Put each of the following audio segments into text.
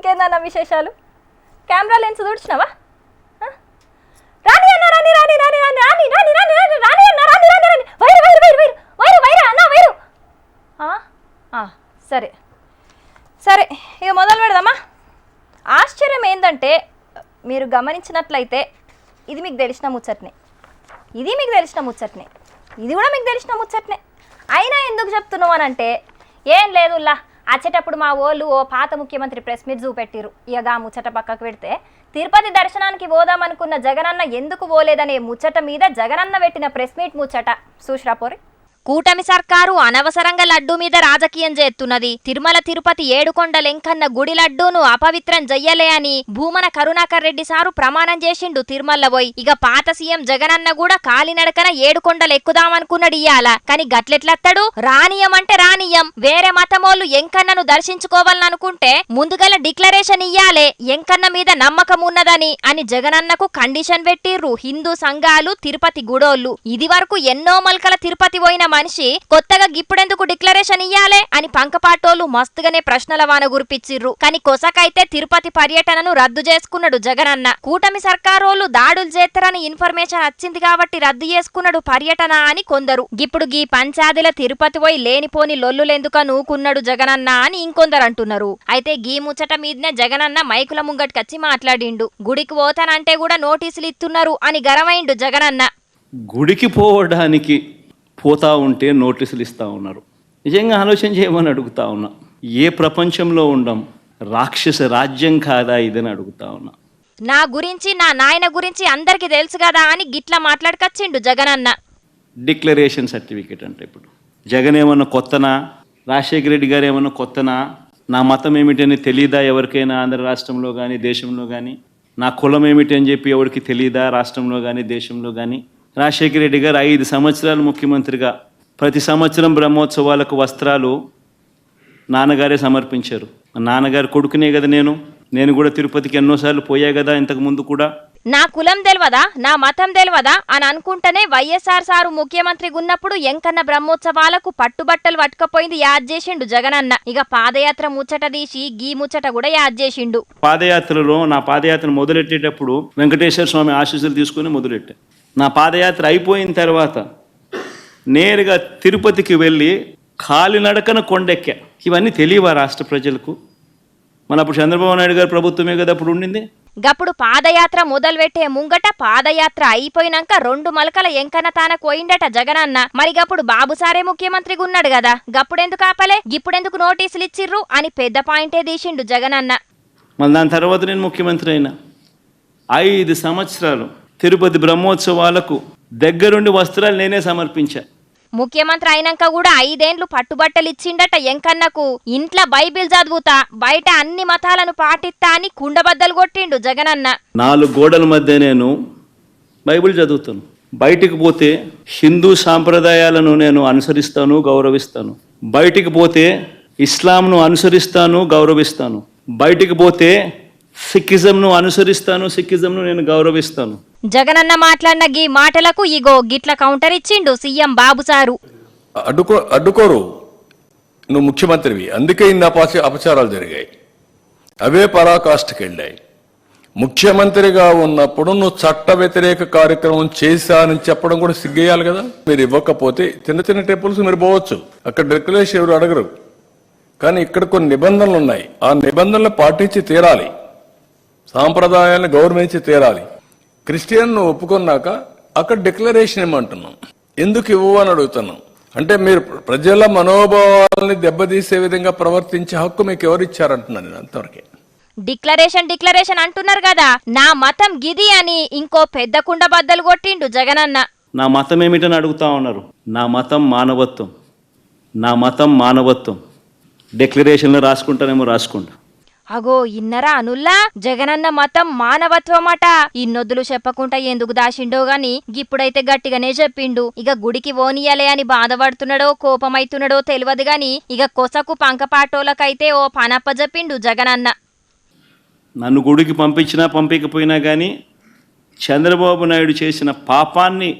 ఇంకేందన్న విశేషాలు? Camera lens చూడిచినావా రాణి రాని అన్న రాని రాని రాని రాని రాని రాని రాని రాని రాని అన్న రాని రాని రాని. Wire wire wire wire wire wire అన్న వైరు. సరే. సరే ఇక మొదలు పెడదామా? ఆశ్చర్యం ఏంటంటే మీరు గమనించినట్లయితే ఇది మీకు తెలిసిన ముచ్చట్నే. ఇది మీకు తెలిసిన ముచ్చట్నే. ఇది కూడా మీకు తెలిసిన ముచ్చట్నే. అయినా ఎందుకు చెప్తున్నావు అని అంటే ఏం లేదుల్లా వచ్చేటప్పుడు మా ఓళ్ళు ఓ పాత ముఖ్యమంత్రి ప్రెస్ మీట్ చూపెట్టిరు ఇక ముచ్చట పక్కకు పెడితే తిరుపతి దర్శనానికి పోదామనుకున్న జగనన్న ఎందుకు పోలేదనే ముచ్చట మీద జగనన్న పెట్టిన ప్రెస్ మీట్ ముచ్చట. చూసిరాపోరి కూటమి సర్కారు అనవసరంగా లడ్డు మీద రాజకీయం చేస్తున్నది. తిరుమల తిరుపతి ఏడుకొండ లెంకన్న గుడి లడ్డూను అపవిత్రం చెయ్యలే అని భూమన కరుణాకర్ రెడ్డి సారు ప్రమాణం చేసిండు తిరుమల పోయి. ఇక పాత సీఎం జగనన్న కూడా కాలినడకన ఏడుకొండలు ఎక్కుదామనుకున్నాడు ఇయ్యాల. కాని గట్లెట్లత్తాడు? రానియం అంటే రానియం. వేరే మతమోళ్ళు ఎంకన్నను దర్శించుకోవాలనుకుంటే ముందుగల డిక్లరేషన్ ఇయ్యాలే. ఎంకన్న మీద నమ్మకం ఉన్నదని అని జగనన్నకు కండిషన్ పెట్టిర్రు హిందూ సంఘాలు తిరుపతి గుడోళ్ళు. ఇది వరకు ఎన్నో మల్కల తిరుపతి పోయిన మనిషి కొత్తగా గిప్పుడెందుకు డిక్లరేషన్ ఇయ్యాలే అని పంకపాటోలు మస్తుగానే ప్రశ్నల వాన గురిపిచ్చిర్రు. కానీ కొసకైతే తిరుపతి పర్యటనను రద్దు చేసుకున్నాడు జగనన్న. కూటమి సర్కారోళ్ళు దాడులు చేస్తారని ఇన్ఫర్మేషన్ వచ్చింది కాబట్టి రద్దు చేసుకున్నాడు పర్యటన అని కొందరు. ఇప్పుడు గీ పంచాదిల తిరుపతి పోయి లేనిపోని లొల్లులెందుక నూకున్నాడు జగనన్న అని ఇంకొందరు అంటున్నారు అయితే గీ ముచ్చట మీదనే జగనన్న మైకుల ముంగట్కచ్చి మాట్లాడిండు. గుడికి పోతానంటే కూడా నోటీసులు ఇస్తున్నారు అని గరమైండు జగనన్న. గుడికి పోవడానికి పోతా ఉంటే నోటీసులు ఇస్తూ ఉన్నారు. నిజంగా ఆలోచన చేయమని అడుగుతా ఉన్నా. ఏ ప్రపంచంలో ఉండం రాక్షస రాజ్యం కాదా ఇదని అడుగుతా ఉన్నా. నా గురించి నా నాయన గురించి అందరికి తెలుసు కదా అని గిట్లా మాట్లాడకచ్చిండు జగనన్న. డిక్లరేషన్ సర్టిఫికేట్ అంటే ఇప్పుడు. జగన్ ఏమన్నా కొత్తనా? రాజశేఖర రెడ్డి గారు ఏమన్నా కొత్తనా? నా మతం ఏమిటని తెలియదా ఎవరికైనా ఆంధ్ర రాష్ట్రంలో కానీ దేశంలో కానీ నా కులం ఏమిటి అని చెప్పి ఎవరికి తెలియదా రాష్ట్రంలో కానీ దేశంలో కానీ రాజశేఖర రెడ్డి గారు ఐదు సంవత్సరాలు ముఖ్యమంత్రిగా. ప్రతి సంవత్సరం బ్రహ్మోత్సవాలకు వస్త్రాలు నాన్నగారే సమర్పించారు. నాన్నగారు కొడుకునే కదా నేను. నేను కూడా తిరుపతికి ఎన్నోసార్లు పోయా కదా ఇంతకు ముందు కూడా. నా కులం తెలియదా నా మతం తెలియదా అని అనుకుంటేనే వైఎస్ఆర్ సారు ముఖ్యమంత్రిగా ఉన్నప్పుడు ఎంకన్న బ్రహ్మోత్సవాలకు పట్టుబట్టలు పట్టుకపోయింది యాద్ చేసిండు జగనన్న. ఇక పాదయాత్ర ముచ్చట తీసి గీ ముచ్చట కూడా యాద్ చేసిండు. పాదయాత్రలో నా పాదయాత్ర మొదలెట్టేటప్పుడు వెంకటేశ్వర స్వామి ఆశీస్సులు తీసుకుని మొదలెట్టా. నా పాదయాత్ర అయిపోయిన తర్వాత నేరుగా తిరుపతికి వెళ్ళి కాలినడకన కొండెక్కా. ఇవన్నీ తెలియవా రాష్ట్ర ప్రజలకు? మన అప్పుడు చంద్రబాబు నాయుడు గారు ప్రభుత్వమే కదా అప్పుడు ఉండింది? గప్పుడు పాదయాత్ర మొదలుపెట్టే ముంగట పాదయాత్ర అయిపోయినాక రెండు మలకల ఎంకన్న తాన పోయిండట జగనన్న. మరి గప్పుడు బాబు సారే ముఖ్యమంత్రిగా ఉన్నాడు కదా. గప్పుడెందుకు ఆపలే? గిప్పుడెందుకు నోటీసులు ఇచ్చిర్రు అని పెద్ద పాయింటే తీసిండు జగనన్న. మళ్ళీ దాని తర్వాత నేను ముఖ్యమంత్రి అయినా. ఐదు సంవత్సరాలు తిరుపతి బ్రహ్మోత్సవాలకు దగ్గరుండి వస్త్రాలు నేనే సమర్పించా. ముఖ్యమంత్రి అయినాక కూడా ఐదేండ్లు పట్టుబట్టలు ఇచ్చిండట ఎంకన్నకు. ఇంట్లో బైబిల్ చదువుతా బయట అన్ని మతాలను పాటిస్తా అని కుండబద్దలు కొట్టిండు జగనన్న. నాలుగు గోడల మధ్య నేను బైబిల్ చదువుతాను. బయటికి పోతే హిందూ సాంప్రదాయాలను నేను అనుసరిస్తాను గౌరవిస్తాను. బయటికి పోతే ఇస్లాంను అనుసరిస్తాను గౌరవిస్తాను. బయటికి పోతే సిక్కిజంను అనుసరిస్తాను సిక్కిజంను నేను గౌరవిస్తాను. జగనన్న మాట్లాడిన గీ మాటలకు ఇగో గిట్ల కౌంటర్ ఇచ్చిండు సీఎం బాబు సారు. అడ్డుకో అడ్డుకోరు. నువ్వు ముఖ్యమంత్రివి. అందుకే ఇన్ని అపాచ అపచారాలు జరిగాయి. అవే పరాకాష్ఠకి వెళ్ళాయి ముఖ్యమంత్రిగా ఉన్నప్పుడు నువ్వు చట్ట వ్యతిరేక కార్యక్రమం చేశానని చెప్పడం కూడా సిగ్గేయాలి కదా? మీరు ఇవ్వకపోతే చిన్న చిన్న టెంపుల్స్ మీరు పోవచ్చు. అక్కడ డిక్లరేషన్ ఎవరు అడగరు. కానీ ఇక్కడ కొన్ని నిబంధనలు ఉన్నాయి. ఆ నిబంధనలు పాటించి తీరాలి. సాంప్రదాయాలను గౌరవించి తీరాలి. క్రిస్టియన్ ఒప్పుకున్నాక అక్కడ డిక్లరేషన్ ఇవ్వమంటున్నాం ఎందుకు ఇవ్వు అని అడుగుతున్నాం? అంటే మీరు ప్రజల మనోభావాలని దెబ్బతీసే విధంగా ప్రవర్తించే హక్కు మీకు ఎవరు ఇచ్చారంటున్నాను నేను అంతవరకే. డిక్లరేషన్ డిక్లరేషన్ అంటున్నారు కదా. నా మతం గిది అని ఇంకో పెద్ద కుండ బద్దలు కొట్టిండు జగనన్న. నా మతం ఏమిటని అడుగుతా ఉన్నారు? నా మతం మానవత్వం. నా మతం మానవత్వం. డిక్లరేషన్లో రాసుకుంటానేమో రాసుకుంటా. అగో ఇన్నరా అనుల్లా? జగనన్న మతం మానవత్వమట. ఇన్నొద్దులు చెప్పకుండా ఎందుకు దాచిండో గాని గిప్పుడైతే గట్టిగానే చెప్పిండు. ఇక గుడికి ఓనియలే అని బాధపడుతున్నాడో కోపమైతున్నాడో తెలియదు గాని ఇక కొసకు పంకపాటోలకైతే ఓ పనప్ప చెప్పిండు జగనన్న. నన్ను గుడికి పంపించినా పంపించకపోయినా కానీ చంద్రబాబు నాయుడు చేసిన పాపాన్ని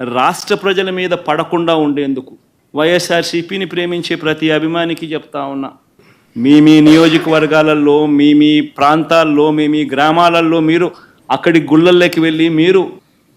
రాష్ట్ర ప్రజల మీద పడకుండా ఉండేందుకు వైఎస్ఆర్సీపీని ప్రేమించే ప్రతి అభిమానికి చెప్తా ఉన్నా. మీ మీ నియోజకవర్గాలలో మీ మీ ప్రాంతాల్లో మీ మీ గ్రామాలలో మీరు అక్కడి గుళ్ళల్లోకి వెళ్ళి మీరు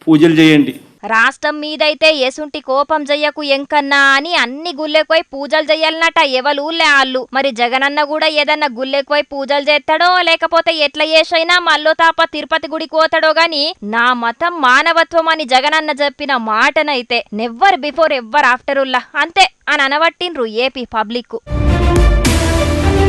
పూజలు చేయండి. రాష్ట్రం మీదైతే ఎసుంటి కోపం చెయ్యకు ఎంకన్నా అని అన్ని గుళ్ళెకోయి పూజలు చెయ్యాలన్నట ఎవరు ఊళ్ళే ఆళ్ళు. మరి జగనన్న కూడా ఏదన్నా గుళ్ళెకోయి పూజలు చేస్తాడో లేకపోతే ఎట్లా చేసైనా మల్లో తాప తిరుపతి గుడికి పోతాడో గాని నా మతం మానవత్వం అని జగనన్న చెప్పిన మాటనైతే నెవ్వర్ బిఫోర్ ఎవ్వర్ ఆఫ్టర్ ఉల్లా అంతే అని అనబట్టిండ్రు ఏపీ పబ్లిక్